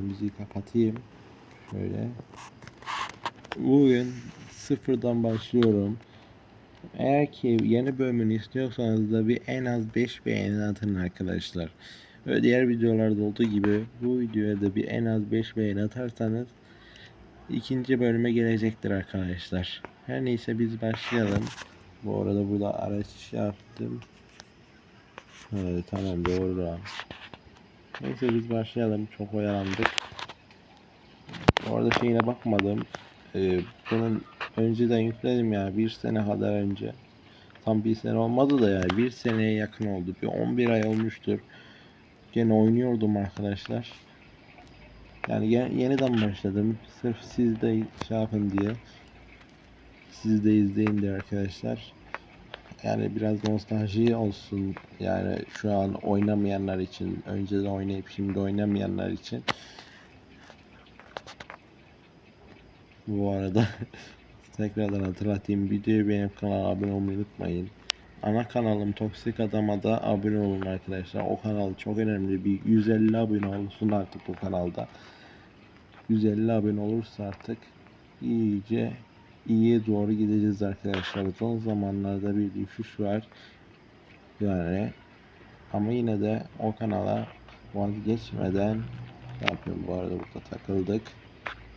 müziği kapatayım. Şöyle. Bugün sıfırdan başlıyorum. Eğer ki yeni bölümünü istiyorsanız da bir en az 5 beğeni atın arkadaşlar. Ve diğer videolarda olduğu gibi bu videoya da bir en az 5 beğeni atarsanız ikinci bölüme gelecektir arkadaşlar. Her neyse biz başlayalım. Bu arada burada araç yaptım. Evet tamam doğru. Neyse biz başlayalım. Çok oyalandık. Bu arada şeyine bakmadım. Ee, bunun önceden yükledim ya. Bir sene kadar önce. Tam bir sene olmadı da ya. Bir seneye yakın oldu. Bir 11 ay olmuştur. Gene oynuyordum arkadaşlar. Yani ye- yeniden başladım. Sırf siz de şey yapın diye. Siz de izleyin diye arkadaşlar. Yani biraz nostalji olsun. Yani şu an oynamayanlar için, önceden oynayıp şimdi oynamayanlar için. Bu arada tekrardan hatırlatayım. Videoyu beğenip kanala abone olmayı unutmayın. Ana kanalım Toksik Adam'a da abone olun arkadaşlar. O kanal çok önemli. Bir 150 abone olsun artık bu kanalda. 150 abone olursa artık iyice iyiye doğru gideceğiz arkadaşlar. Son zamanlarda bir düşüş var. Yani ama yine de o kanala vazgeçmeden ne yapıyorum bu arada burada takıldık.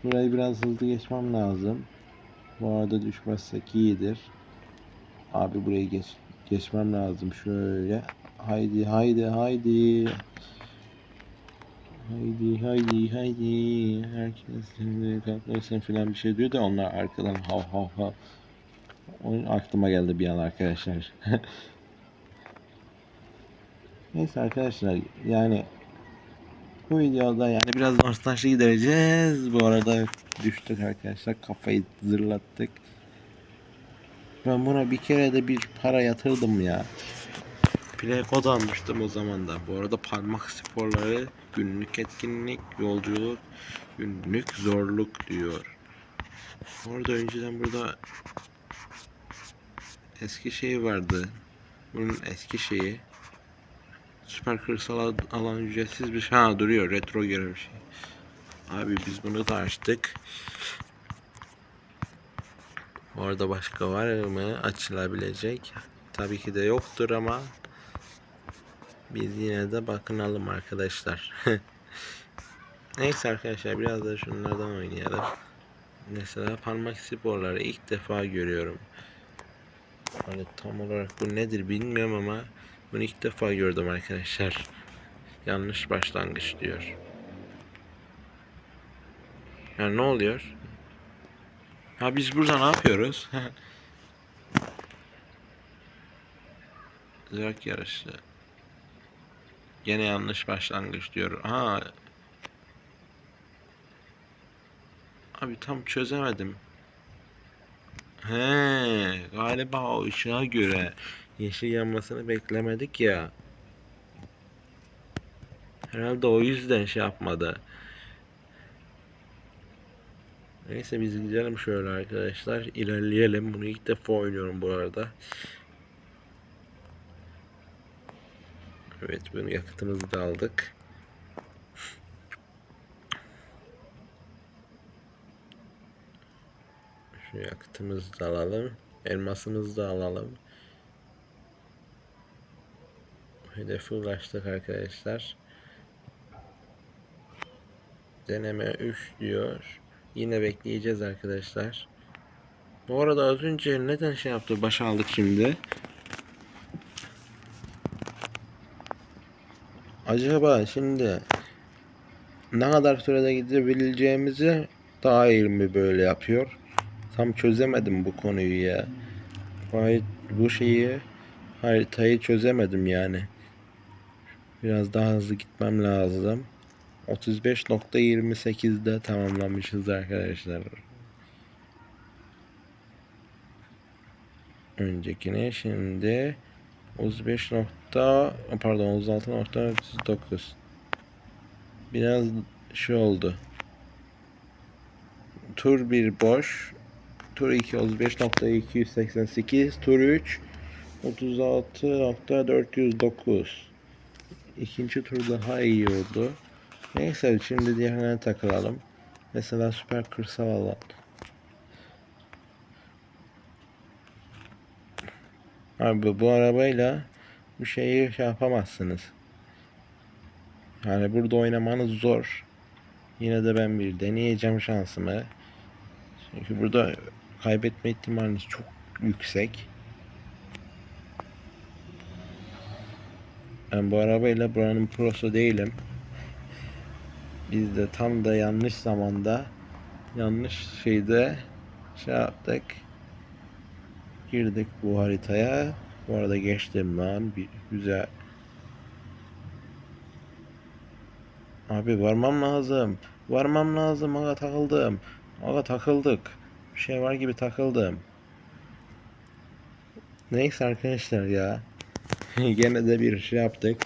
Burayı biraz hızlı geçmem lazım. Bu arada düşmezsek iyidir. Abi burayı geç geçmem lazım şöyle. Haydi haydi haydi. Haydi haydi haydi. Herkes kalkmasın filan bir şey diyor da onlar arkadan hav hav hav. O aklıma geldi bir an arkadaşlar. Neyse arkadaşlar yani bu videoda yani biraz nostalji gidereceğiz. Bu arada düştük arkadaşlar. Kafayı zırlattık. Ben buna bir kere de bir para yatırdım ya. Play almıştım o zaman da. Bu arada parmak sporları günlük etkinlik, yolculuk, günlük zorluk diyor. Bu arada önceden burada eski şey vardı. Bunun eski şeyi. Süper kırsal al- alan ücretsiz bir şey. Ha duruyor. Retro göre bir şey. Abi biz bunu da açtık. Bu arada başka var mı açılabilecek? Tabii ki de yoktur ama biz yine de bakınalım arkadaşlar. Neyse arkadaşlar biraz da şunlardan oynayalım. Mesela parmak sporları ilk defa görüyorum. Hani tam olarak bu nedir bilmiyorum ama bunu ilk defa gördüm arkadaşlar. Yanlış başlangıç diyor. Yani ne oluyor? Ha biz burada ne yapıyoruz? Zrak yarışı. Gene yanlış başlangıç diyor. Ha. Abi tam çözemedim. He, galiba o ışığa göre yeşil yanmasını beklemedik ya. Herhalde o yüzden şey yapmadı. Neyse biz gidelim şöyle arkadaşlar. ilerleyelim. Bunu ilk defa oynuyorum bu arada. Evet bunu yakıtımızı da aldık. Şu yakıtımızı da alalım. Elmasımızı da alalım. Hedefe ulaştık arkadaşlar. Deneme 3 diyor. Yine bekleyeceğiz arkadaşlar. Bu arada az önce neden şey yaptı? Baş aldık şimdi. Acaba şimdi ne kadar sürede gidebileceğimizi iyi mi böyle yapıyor? Tam çözemedim bu konuyu ya. Bu şeyi haritayı çözemedim yani. Biraz daha hızlı gitmem lazım. 35.28'de tamamlamışız arkadaşlar. Öncekine şimdi 35 nokta pardon 36.39 Biraz şey oldu. Tur 1 boş. Tur 2 35.288 Tur 3 36.409 İkinci tur daha iyi oldu. Neyse şimdi diğerine takılalım. Mesela süper kırsal alan. Abi bu arabayla bu şeyi şey yapamazsınız. Yani burada oynamanız zor. Yine de ben bir deneyeceğim şansımı. Çünkü burada kaybetme ihtimaliniz çok yüksek. Ben bu arabayla buranın prosu değilim. Biz de tam da yanlış zamanda yanlış şeyde şey yaptık. Girdik bu haritaya. Bu arada geçtim lan. Bir, güzel. Abi varmam lazım. Varmam lazım. Aga takıldım. Aga takıldık. Bir şey var gibi takıldım. Neyse arkadaşlar ya. Gene de bir şey yaptık.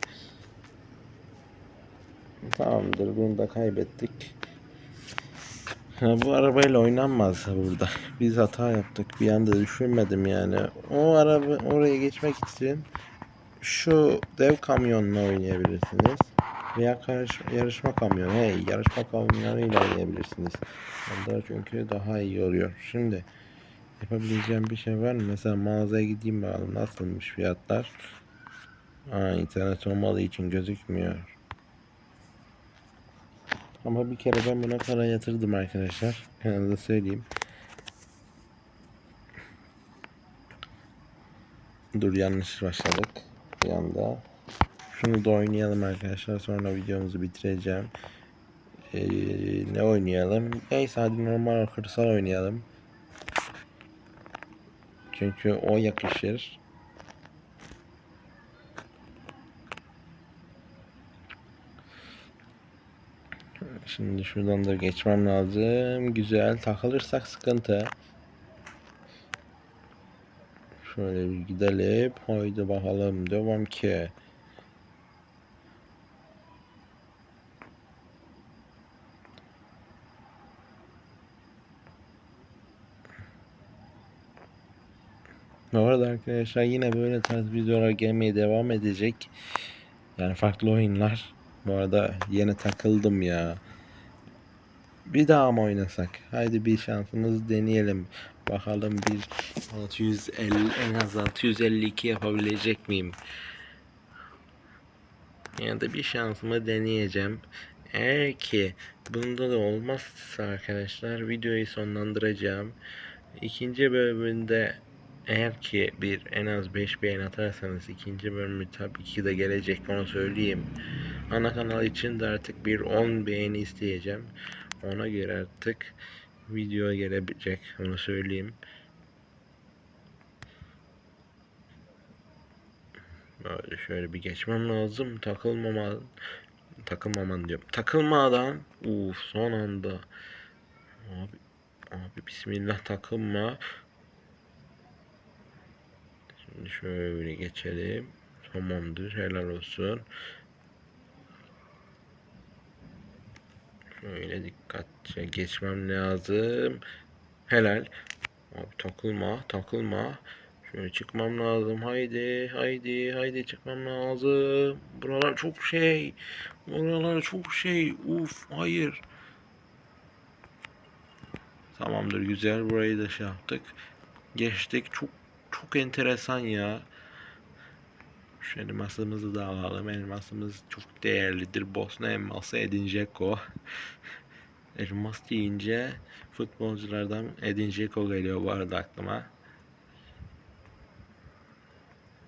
Tamamdır bunu da kaybettik. Ha, bu arabayla oynanmaz burada. Biz hata yaptık. Bir anda düşünmedim yani. O araba oraya geçmek için şu dev kamyonla oynayabilirsiniz. Veya karış, yarışma kamyonu. Hey, yarışma kamyonlarıyla oynayabilirsiniz. Onda çünkü daha iyi oluyor. Şimdi yapabileceğim bir şey var mı? Mesela mağazaya gideyim bakalım nasılmış fiyatlar. Aa, internet olmadığı için gözükmüyor. Ama bir kere ben buna para yatırdım arkadaşlar. Yanınıza söyleyeyim. Dur yanlış başladık. Bir anda. Şunu da oynayalım arkadaşlar. Sonra videomuzu bitireceğim. Ee, ne oynayalım? Neyse hadi normal kırsal oynayalım. Çünkü o yakışır. Şimdi şuradan da geçmem lazım. Güzel. Takılırsak sıkıntı. Şöyle bir gidelim. Haydi bakalım. Devam ki. Bu arada arkadaşlar yine böyle tarz videolar gelmeye devam edecek. Yani farklı oyunlar. Bu arada yine takıldım ya. Bir daha mı oynasak? Haydi bir şansımız deneyelim. Bakalım bir 650 en az 652 yapabilecek miyim? Ya da bir şansımı deneyeceğim. Eğer ki bunda da olmazsa arkadaşlar videoyu sonlandıracağım. İkinci bölümünde eğer ki bir en az 5 beğen atarsanız ikinci bölümü tabii ki de gelecek onu söyleyeyim. Ana kanal için de artık bir 10 beğeni isteyeceğim. Ona göre artık video gelebilecek onu söyleyeyim. Böyle şöyle bir geçmem lazım. Takılmaman takılmaman diyorum. Takılmadan uf son anda. Abi abi bismillah takılma. Şimdi şöyle geçelim. Tamamdır. Helal olsun. Şöyle dikkatçe geçmem lazım. Helal. Abi takılma, takılma. Şöyle çıkmam lazım. Haydi, haydi, haydi çıkmam lazım. Buralar çok şey. Buralar çok şey. Uf, hayır. Tamamdır, güzel. Burayı da şey yaptık. Geçtik. Çok çok enteresan ya. Şu elmasımızı da alalım. Elmasımız çok değerlidir. Bosna elması Edin Dzeko. Elmas deyince futbolculardan Edin Dzeko geliyor bu arada aklıma.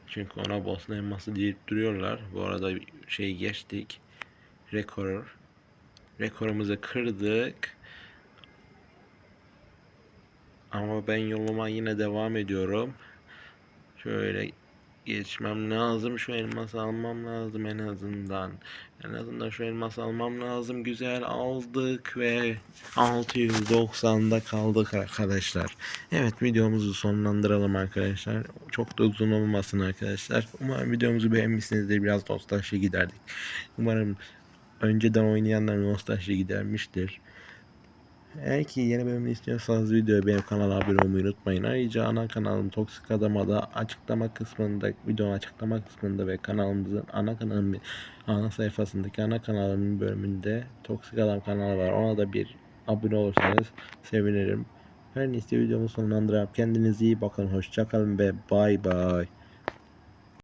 Çünkü ona Bosna elması deyip duruyorlar. Bu arada şey geçtik. Rekor. Rekorumuzu kırdık. Ama ben yoluma yine devam ediyorum. Şöyle geçmem lazım. Şu elması almam lazım en azından. En azından şu elması almam lazım. Güzel aldık ve 690'da kaldık arkadaşlar. Evet videomuzu sonlandıralım arkadaşlar. Çok da uzun olmasın arkadaşlar. Umarım videomuzu beğenmişsinizdir. Biraz nostalji giderdik. Umarım önceden oynayanlar nostalji gidermiştir. Eğer ki yeni bölümünü istiyorsanız videoya benim kanala abone olmayı unutmayın. Ayrıca ana kanalım Toksik Adam'a açıklama kısmında, videonun açıklama kısmında ve kanalımızın ana kanalımın ana sayfasındaki ana kanalımın bölümünde Toksik Adam kanalı var. Ona da bir abone olursanız sevinirim. Her neyse videomu sonlandırıyorum. Kendinize iyi bakın. Hoşçakalın ve bay bay.